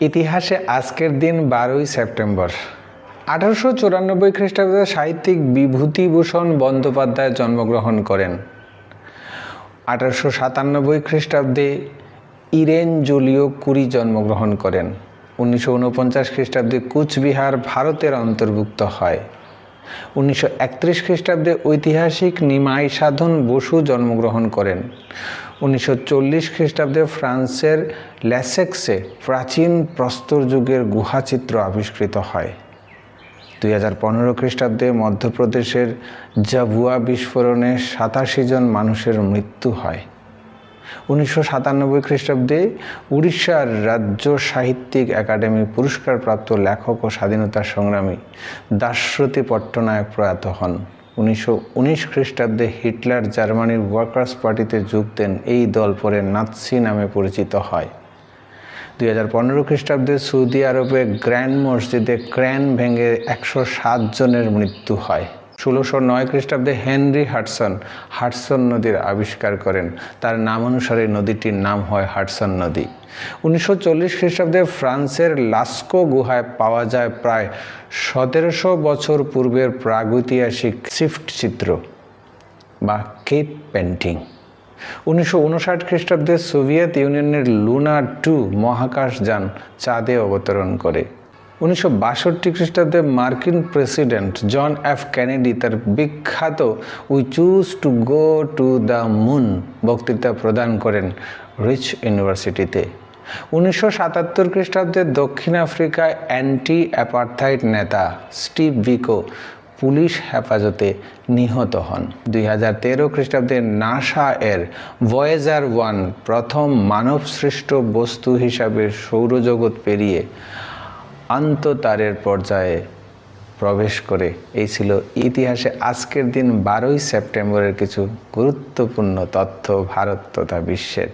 ইতিহাসে আজকের দিন বারোই সেপ্টেম্বর। আঠারোশো চুরানব্বই খ্রিস্টাব্দে সাহিত্যিক বিভূতিভূষণ বন্দ্যোপাধ্যায় জন্মগ্রহণ করেন। আঠারোশো সাতানব্বই খ্রিস্টাব্দে ইরেন জুলিও কুরি জন্মগ্রহণ করেন। উনিশশো উনপঞ্চাশ খ্রিস্টাব্দে কুচবিহার ভারতের অন্তর্ভুক্ত হয়। উনিশশো একত্রিশ খ্রিস্টাব্দে ঐতিহাসিক নিমাই সাধন বসু জন্মগ্রহণ করেন। উনিশশো চল্লিশ খ্রিস্টাব্দে ফ্রান্সের ল্যাসেক্সে প্রাচীন প্রস্তর যুগের গুহাচিত্র আবিষ্কৃত হয়। দুই হাজার পনেরো খ্রিস্টাব্দে মধ্যপ্রদেশের জাবুয়া বিস্ফোরণে সাতাশি জন মানুষের মৃত্যু হয়। উনিশশো সাতানব্বই খ্রিস্টাব্দে উড়িষ্যার রাজ্য সাহিত্যিক একাডেমি পুরস্কারপ্রাপ্ত লেখক ও স্বাধীনতা সংগ্রামী দাশরথী পট্টনায়ক প্রয়াত হন। উনিশশো উনিশ খ্রিস্টাব্দে হিটলার জার্মানির ওয়ার্কার্স পার্টিতে যোগ দেন, এই দল পরে নাৎসি নামে পরিচিত হয়। দুই হাজার পনেরো খ্রিস্টাব্দে সৌদি আরবে গ্র্যান্ড মসজিদে ক্র্যান ভেঙে একশো সাত জনের মৃত্যু হয়। ষোলোশো নয় খ্রিস্টাব্দে হেনরি হাডসন হাডসন নদীর আবিষ্কার করেন। তার নাম অনুসারে নদীটির নাম হয় হাডসন নদী। উনিশশো চল্লিশ খ্রিস্টাব্দে ফ্রান্সের লাস্কো গুহায় পাওয়া যায় প্রায় সতেরোশো বছর পূর্বের প্রাগৈতিহাসিক সিফট চিত্র বা কেপ পেন্টিং। উনিশশো উনষাট খ্রিস্টাব্দে সোভিয়েত ইউনিয়নের লুনা টু মহাকাশযান চাঁদে অবতরণ করে। উনিশশো বাষট্টি খ্রিস্টাব্দে মার্কিন প্রেসিডেন্ট জন এফ কেনেডি তার বিখ্যাত we choose to go to the moon বক্তৃতা প্রদান করেন রিচ ইউনিভার্সিটিতে। উনিশশো সাতাত্তর খ্রিস্টাব্দে দক্ষিণ আফ্রিকায় অ্যান্টি অ্যাপার্থাইড নেতা স্টিভ বিকো পুলিশ হেফাজতে নিহত হন। দুই হাজার তেরো খ্রিস্টাব্দে নাসা এর ভয়েজার ওয়ান প্রথম মানবসৃষ্ট বস্তু হিসাবে সৌরজগৎ পেরিয়ে আন্ততারের পর্যায়ে প্রবেশ করে। এই ছিল ইতিহাসে আজকের দিন বারোই সেপ্টেম্বরের কিছু গুরুত্বপূর্ণ তথ্য ভারত তথা বিশ্বের।